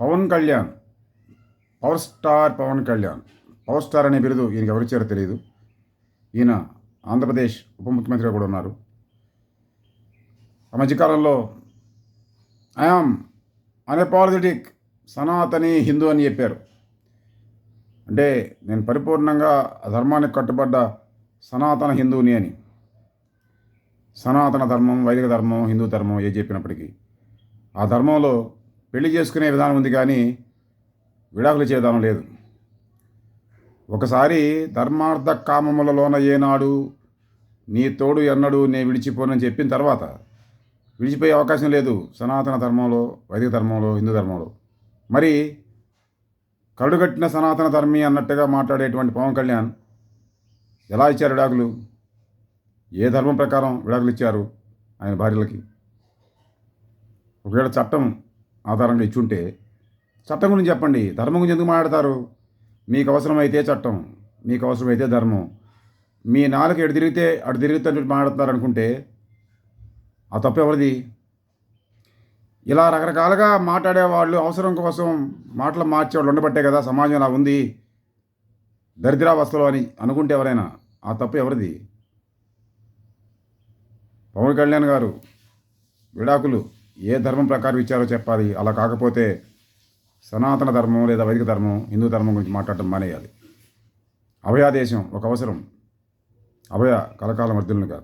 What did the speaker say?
Pawan Kalyan. Power star Pawan Kalyan. Power star అనే బిరుదు ఈయనకి ఎవరిచ్చారో తెలియదు ఈయన ఆంధ్రప్రదేశ్ ఉప ముఖ్యమంత్రిగా కూడా ఉన్నారు. ఆ మధ్యకాలంలో ఐఆమ్ అనపాలిటిక్ సనాతని హిందూ అని చెప్పారు. అంటే నేను పరిపూర్ణంగా ఆ ధర్మానికి కట్టుబడ్డ సనాతన హిందువుని అని. సనాతన ధర్మం వైదిక ధర్మం హిందూ ధర్మం ఏ చెప్పినప్పటికీ ఆ ధర్మంలో పెళ్ళి చేసుకునే విధానం ఉంది కానీ విడాకులు ఇచ్చే విధానం లేదు. ఒకసారి ధర్మార్థ కామములలోన ఏనాడు నీ తోడు ఎన్నడు నే విడిచిపోనని చెప్పిన తర్వాత విడిచిపోయే అవకాశం లేదు సనాతన ధర్మంలో వైదిక ధర్మంలో హిందూ ధర్మంలో. మరి కరుడుగట్టిన సనాతన ధర్మి అన్నట్టుగా మాట్లాడేటువంటి పవన్ కళ్యాణ్ ఎలా ఇచ్చారు విడాకులు? ఏ ధర్మం ప్రకారం విడాకులు ఇచ్చారు ఆయన భార్యలకి? ఒకవేళ చట్టం ఆధారంగా ఇచ్చుంటే చట్టం గురించి చెప్పండి. ధర్మం గురించి ఎందుకు మాట్లాడతారు? మీకు అవసరమైతే చట్టం మీకు అవసరమైతే ధర్మం. మీ నాలుక ఎటు తిరిగితే అటు తిరిగితే మాట్లాడుతున్నారు అనుకుంటే ఆ తప్పు ఎవరిది? ఇలా రకరకాలుగా మాట్లాడే వాళ్ళు అవసరం కోసం మాటలు మార్చేవాళ్ళు ఉండబట్టే కదా సమాజం ఇలా ఉంది. దరిద్రావస్థలో అని అనుకుంటే ఎవరైనా ఆ తప్పు ఎవరిది? పవన్ కళ్యాణ్ గారు విడాకులు. ఏ ధర్మం ప్రకారం ఇచ్చారో చెప్పాలి. అలా కాకపోతే సనాతన ధర్మం లేదా వైదిక ధర్మం హిందూ ధర్మం గురించి మాట్లాడటం మానేయాలి. అభయాదేశం ఒక అవసరం. అభయ కలకాల మధ్యలను కాక